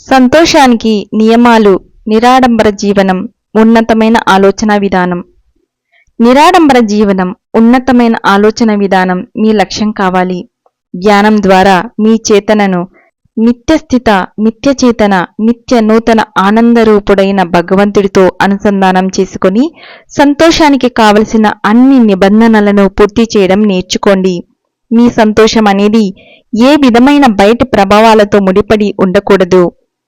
సంతోషానికి నియమాలు నిరాడంబర జీవనం ఉన్నతమైన ఆలోచన విధానం. నిరాడంబర జీవనం ఉన్నతమైన ఆలోచన విధానం మీ లక్ష్యం కావాలి. ధ్యానం ద్వారా మీ చేతనను నిత్యస్థిత నిత్య చేతన నిత్య నూతన ఆనందరూపుడైన భగవంతుడితో అనుసంధానం చేసుకొని సంతోషానికి కావలసిన అన్ని నిబంధనలను పూర్తి చేయడం నేర్చుకోండి. మీ సంతోషం అనేది ఏ విధమైన బయటి ప్రభావాలతో ముడిపడి ఉండకూడదు.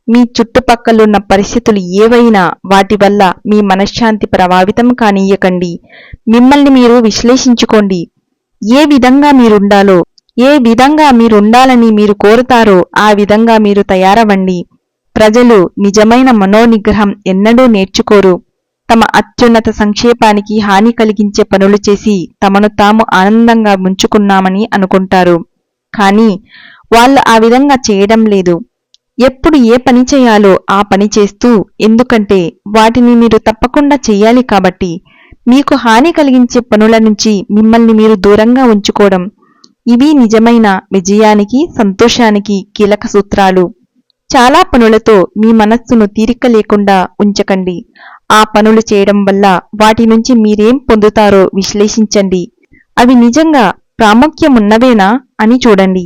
మీ చుట్టుపక్కలున్న పరిస్థితులు ఏవైనా వాటి వల్ల మీ మనశ్శాంతి ప్రభావితం కానీయకండి. మిమ్మల్ని మీరు విశ్లేషించుకోండి. ఏ విధంగా మీరుండాలో ఏ విధంగా మీరుండాలని మీరు కోరుతారో ఆ విధంగా మీరు తయారవ్వండి. ప్రజలు నిజమైన మనోనిగ్రహం ఎన్నడూ నేర్చుకోరు. తమ అత్యున్నత సంక్షేపానికి హాని కలిగించే పనులు చేసి తమను తాము ఆనందంగా ముంచుకున్నామని అనుకుంటారు. కానీ వాళ్ళు ఆ విధంగా చేయడం లేదు. ఎప్పుడు ఏ పని చేయాలో ఆ పని చేస్తూ ఎందుకంటే వాటిని మీరు తప్పకుండా చేయాలి కాబట్టి మీకు హాని కలిగించే పనుల నుంచి మిమ్మల్ని మీరు దూరంగా ఉంచుకోవడం ఇవి నిజమైన విజయానికి సంతోషానికి కీలక సూత్రాలు. చాలా పనులతో మీ మనస్సును తీరిక లేకుండా ఉంచకండి. ఆ పనులు చేయడం వల్ల వాటి నుంచి మీరేం పొందుతారో విశ్లేషించండి. అవి నిజంగా ప్రాముఖ్యమున్నవేనా అని చూడండి.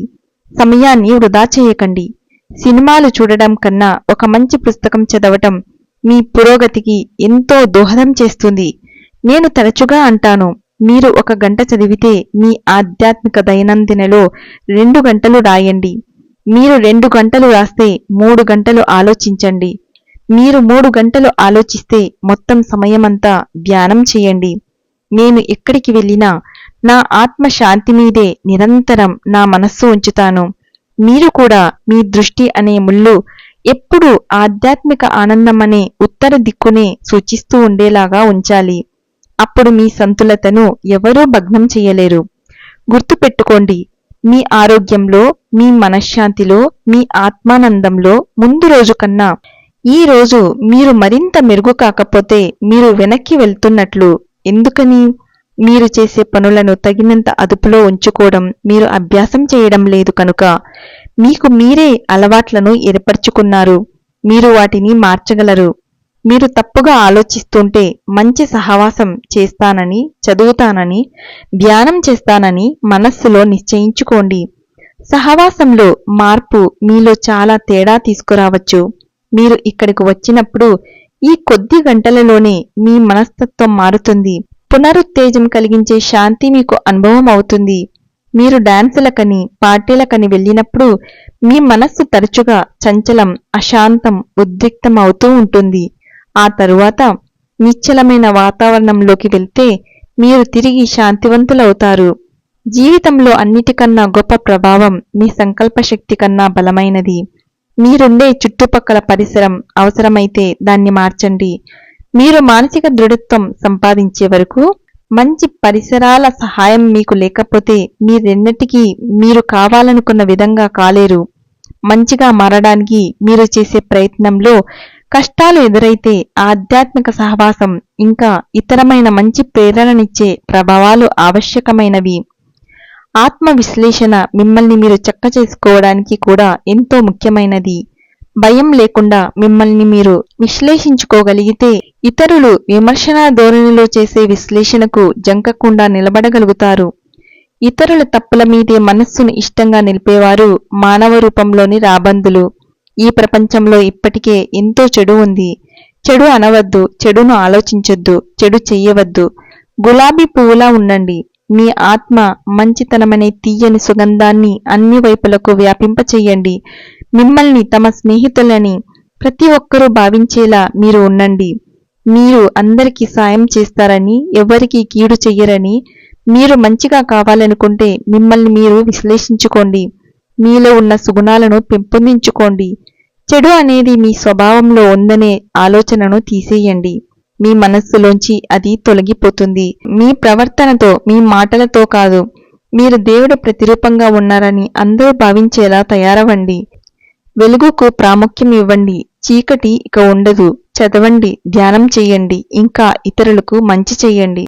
సమయాన్ని వృధా చేయకండి. సినిమాలు చూడడం కన్నా ఒక మంచి పుస్తకం చదవటం మీ పురోగతికి ఎంతో దోహదం చేస్తుంది. నేను తరచుగా అంటాను మీరు ఒక గంట చదివితే మీ ఆధ్యాత్మిక దైనందినలో రెండు గంటలు రాయండి. మీరు రెండు గంటలు రాస్తే మూడు గంటలు ఆలోచించండి. మీరు మూడు గంటలు ఆలోచిస్తే మొత్తం సమయమంతా ధ్యానం చేయండి. నేను ఎక్కడికి వెళ్ళినా నా ఆత్మ శాంతి మీదే నిరంతరం నా మనస్సు ఉంచుతాను. మీరు కూడా మీ దృష్టి అనే ముళ్ళు ఎప్పుడూ ఆధ్యాత్మిక ఆనందం అనే ఉత్తర దిక్కునే సూచిస్తూ ఉండేలాగా ఉంచాలి. అప్పుడు మీ సంతులతను ఎవరూ భగ్నం చేయలేరు. గుర్తుపెట్టుకోండి మీ ఆరోగ్యంలో మీ మనశ్శాంతిలో మీ ఆత్మానందంలో ముందు రోజు కన్నా ఈ రోజు మీరు మరింత మెరుగు కాకపోతే మీరు వెనక్కి వెళ్తున్నట్లు ఎందుకని? మీరు చేసే పనులను తగినంత అదుపులో ఉంచుకోవడం మీరు అభ్యాసం చేయడం లేదు కనుక. మీకు మీరే అలవాట్లను ఏర్పరచుకున్నారు. మీరు వాటిని మార్చగలరు. మీరు తప్పుగా ఆలోచిస్తుంటే మంచి సహవాసం చేస్తానని చదువుతానని ధ్యానం చేస్తానని మనస్సులో నిశ్చయించుకోండి. సహవాసంలో మార్పు మీలో చాలా తేడా తీసుకురావచ్చు. మీరు ఇక్కడికి వచ్చినప్పుడు ఈ కొద్ది గంటలలోనే మీ మనస్తత్వం మారుతుంది. పునరుత్తేజం కలిగించే శాంతి మీకు అనుభవం అవుతుంది మీరు డాన్సులకని పార్టీలకని వెళ్ళినప్పుడు మీ మనస్సు తరచుగా చంచలం అశాంతం ఉద్రిక్తం అవుతూ ఉంటుంది. ఆ తరువాత నిశ్చలమైన వాతావరణంలోకి వెళ్తే మీరు తిరిగి శాంతివంతులవుతారు. జీవితంలో అన్నిటికన్నా గొప్ప ప్రభావం మీ సంకల్ప శక్తి కన్నా బలమైనది. మీరుండే చుట్టుపక్కల పరిసరం అవసరమైతే దాన్ని మార్చండి. మీరు మానసిక దృఢత్వం సంపాదించే వరకు మంచి పరిసరాల సహాయం మీకు లేకపోతే మీరెన్నటికీ మీరు కావాలనుకున్న విధంగా కాలేరు. మంచిగా మారడానికి మీరు చేసే ప్రయత్నంలో కష్టాలు ఎదురైతే ఆధ్యాత్మిక సహవాసం ఇంకా ఇతరమైన మంచి ప్రేరణనిచ్చే ప్రభావాలు ఆవశ్యకమైనవి. ఆత్మ విశ్లేషణ మిమ్మల్ని మీరు చక్క చేసుకోవడానికి కూడా ఎంతో ముఖ్యమైనది. భయం లేకుండా మిమ్మల్ని మీరు విశ్లేషించుకోగలిగితే ఇతరులు విమర్శనా ధోరణిలో చేసే విశ్లేషణకు జంకకుండా నిలబడగలుగుతారు. ఇతరుల తప్పుల మీదే మనస్సును ఇష్టంగా నిలిపేవారు మానవ రూపంలోని రాబందులు. ఈ ప్రపంచంలో ఇప్పటికే ఎంతో చెడు ఉంది. చెడు అనవద్దు చెడును ఆలోచించొద్దు చెడు చెయ్యవద్దు. గులాబీ పువ్వులా ఉండండి. మీ ఆత్మ మంచితనమనే తీయని సుగంధాన్ని అన్ని వైపులకు వ్యాపింపచేయండి. మిమ్మల్ని తమ స్నేహితులని ప్రతి ఒక్కరూ భావించేలా మీరు ఉండండి. మీరు అందరికీ సాయం చేస్తారని ఎవరికీ కీడు చెయ్యరని మీరు మంచిగా కావాలనుకుంటే మిమ్మల్ని మీరు విశ్లేషించుకోండి. మీలో ఉన్న సుగుణాలను పెంపొందించుకోండి. చెడు అనేది మీ స్వభావంలో ఉందనే ఆలోచనను తీసేయండి. మీ మనస్సులోంచి అది తొలగిపోతుంది. మీ ప్రవర్తనతో మీ మాటలతో కాదు మీరు దేవుడు ప్రతిరూపంగా ఉన్నారని అందరూ భావించేలా తయారవ్వండి. వెలుగుకు ప్రాముఖ్యం ఇవ్వండి. చీకటి ఇక ఉండదు. చదవండి ధ్యానం చేయండి. ఇంకా ఇతరులకు మంచి చెయ్యండి